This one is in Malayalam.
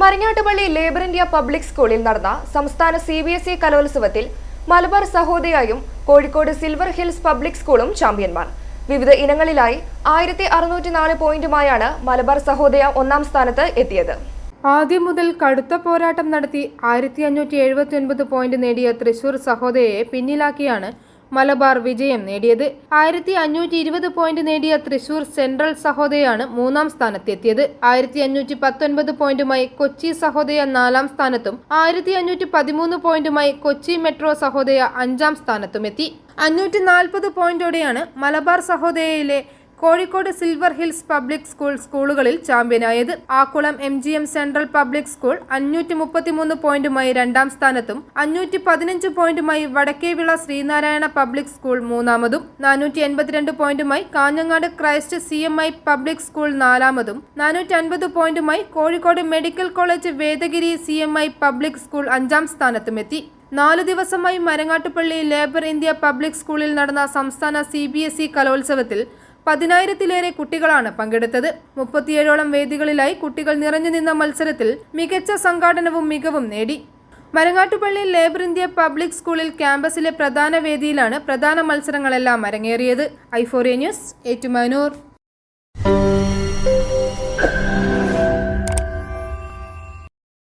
മരങ്ങാട്ടുപള്ളി ലേബർ ഇന്ത്യ പബ്ലിക് സ്കൂളിൽ നടന്ന സംസ്ഥാന സി ബി എസ് ഇ കലോത്സവത്തിൽ മലബാർ സഹോദയായും കോഴിക്കോട് സിൽവർ ഹിൽസ് പബ്ലിക് സ്കൂളും ചാമ്പ്യന്മാർ. വിവിധ ഇനങ്ങളിലായി ആയിരത്തി അറുന്നൂറ്റി നാല് പോയിന്റുമായാണ് മലബാർ സഹോദയ ഒന്നാം സ്ഥാനത്ത് എത്തിയത്. ആദ്യം മുതൽ കടുത്ത പോരാട്ടം നടത്തി ആയിരത്തി അഞ്ഞൂറ്റി എഴുപത്തി ഒൻപത് പോയിന്റ് നേടിയ തൃശൂർ സഹോദയയെ പിന്നിലാക്കിയാണ് മലബാർ വിജയം നേടിയത്. ആയിരത്തി അഞ്ഞൂറ്റി ഇരുപത് പോയിന്റ് നേടിയ തൃശൂർ സെൻട്രൽ സഹോദയാണ് മൂന്നാം സ്ഥാനത്തെത്തിയത്. ആയിരത്തി അഞ്ഞൂറ്റി പത്തൊൻപത് പോയിന്റുമായി കൊച്ചി സഹോദയ നാലാം സ്ഥാനത്തും ആയിരത്തി അഞ്ഞൂറ്റി പതിമൂന്ന് പോയിന്റുമായി കൊച്ചി മെട്രോ സഹോദയ അഞ്ചാം സ്ഥാനത്തുമെത്തി. അഞ്ഞൂറ്റി നാൽപ്പത് പോയിന്റോടെയാണ് Malabar സഹോദയയിലെ Kozhikode silver hills public school സ്കൂളുകളിൽ ചാമ്പ്യനായത് Akkulam M G M central public school അഞ്ഞൂറ്റി മുപ്പത്തിമൂന്ന് പോയിന്റുമായി രണ്ടാം സ്ഥാനത്തും അഞ്ഞൂറ്റി പതിനഞ്ച് പോയിന്റുമായി വടക്കേവിള ശ്രീനാരായണ പബ്ലിക് സ്കൂൾ മൂന്നാമതും നാനൂറ്റി എൺപത്തിരണ്ട് പോയിന്റുമായി Kanhangad Christ C M I public school നാലാമതും നാനൂറ്റി അൻപത് പോയിന്റുമായി Kozhikode medical college Vedagiri C M I public school അഞ്ചാം സ്ഥാനത്തുമെത്തി. നാലു ദിവസമായി മരങ്ങാട്ടുപള്ളി ലേബർ ഇന്ത്യ പബ്ലിക് സ്കൂളിൽ നടന്ന സംസ്ഥാന സി ബി എസ് ഇ കലോത്സവത്തിൽ പതിനായിരത്തിലേറെ കുട്ടികളാണ് പങ്കെടുത്തത്. മുപ്പത്തിയേഴോളം വേദികളിലായി കുട്ടികൾ നിറഞ്ഞു നിന്ന മത്സരത്തിൽ മികച്ച സംഘാടനവും മികവും നേടി. മരങ്ങാട്ടുപള്ളി ലേബർ ഇന്ത്യ പബ്ലിക് സ്കൂളിൽ ക്യാമ്പസിലെ പ്രധാന വേദിയിലാണ് പ്രധാന മത്സരങ്ങളെല്ലാം അരങ്ങേറിയത്. ഐഫോറിയ ന്യൂസ് ഏറ്റുമാനൂർ.